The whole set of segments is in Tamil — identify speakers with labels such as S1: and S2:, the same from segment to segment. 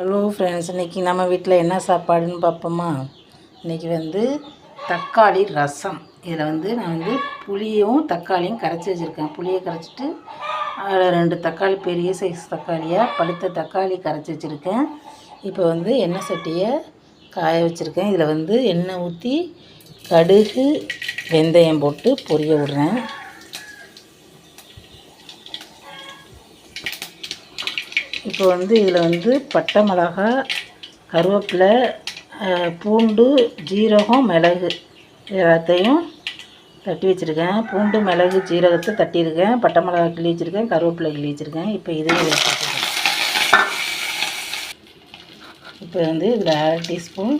S1: ஹலோ ஃப்ரெண்ட்ஸ் இன்றைக்கி நம்ம வீட்டில் என்ன சாப்பாடுன்னு பார்ப்போமா? இன்றைக்கி வந்து தக்காளி ரசம். இதில் வந்து நான் வந்து புளியும் தக்காளியும் கரைச்சி வச்சுருக்கேன். புளியை கரைச்சிட்டு அதில் ரெண்டு தக்காளி பெரிய சைஸ் தக்காளியாக பழுத்த தக்காளி கரைச்சி வச்சுருக்கேன். இப்போ வந்து எண்ணெய் சட்டியை காய வச்சுருக்கேன். இதில் வந்து எண்ணெய் ஊற்றி கடுகு வெந்தயம் போட்டு பொரிய விட்றேன். இப்போ வந்து இதில் வந்து பட்டை மிளகா கருவேப்பிலை பூண்டு ஜீரகம் மிளகு எல்லாத்தையும் தட்டி வச்சுருக்கேன். பூண்டு மிளகு ஜீரகத்தை தட்டியிருக்கேன். பட்டை மிளகா கிள்ளி வச்சுருக்கேன். கருவேப்பிலை கிள்ளி வச்சுருக்கேன். இப்போ இதையும் இதில் இப்போ வந்து இதில் அரை டீஸ்பூன்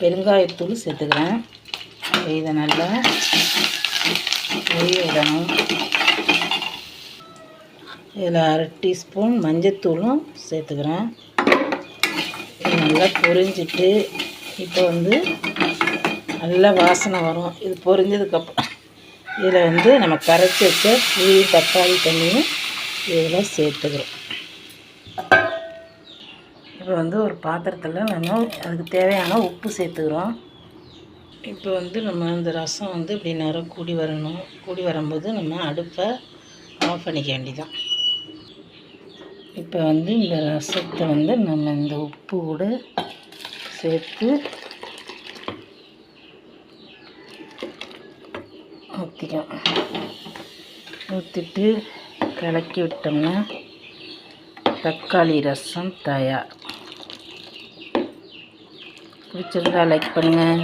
S1: பெருங்காயத்தூள் சேர்த்துக்கிறேன். இப்போ இதை நல்லா பொரிய விடணும். இதில் அரை டீஸ்பூன் மஞ்சத்தூளும் சேர்த்துக்கிறேன். நல்லா பொரிஞ்சிட்டு இப்போ வந்து நல்லா வாசனை வரும். இது பொரிஞ்சதுக்கப்புறம் இதில் வந்து நம்ம கரைச்சி வச்ச புளி தக்காளி தண்ணியும் இதில் சேர்த்துக்கிறோம். இப்போ வந்து ஒரு பாத்திரத்தில் நம்ம அதுக்கு தேவையான உப்பு சேர்த்துக்கிறோம். இப்போ வந்து நம்ம இந்த ரசம் வந்து இப்படி நேரம் கூடி வரணும். கூடி வரும்போது நம்ம அடுப்பை ஆஃப் பண்ணிக்க வேண்டியதான் இப்போ வந்து இந்த ரசத்தை வந்து நம்ம இந்த உப்பு கூட சேர்த்து ஊற்றிக்கலாம் ஊற்றிட்டு கலக்கி விட்டோம்னா தக்காளி ரசம் தயார். பிடிச்சிருந்தா லைக் பண்ணுங்கள்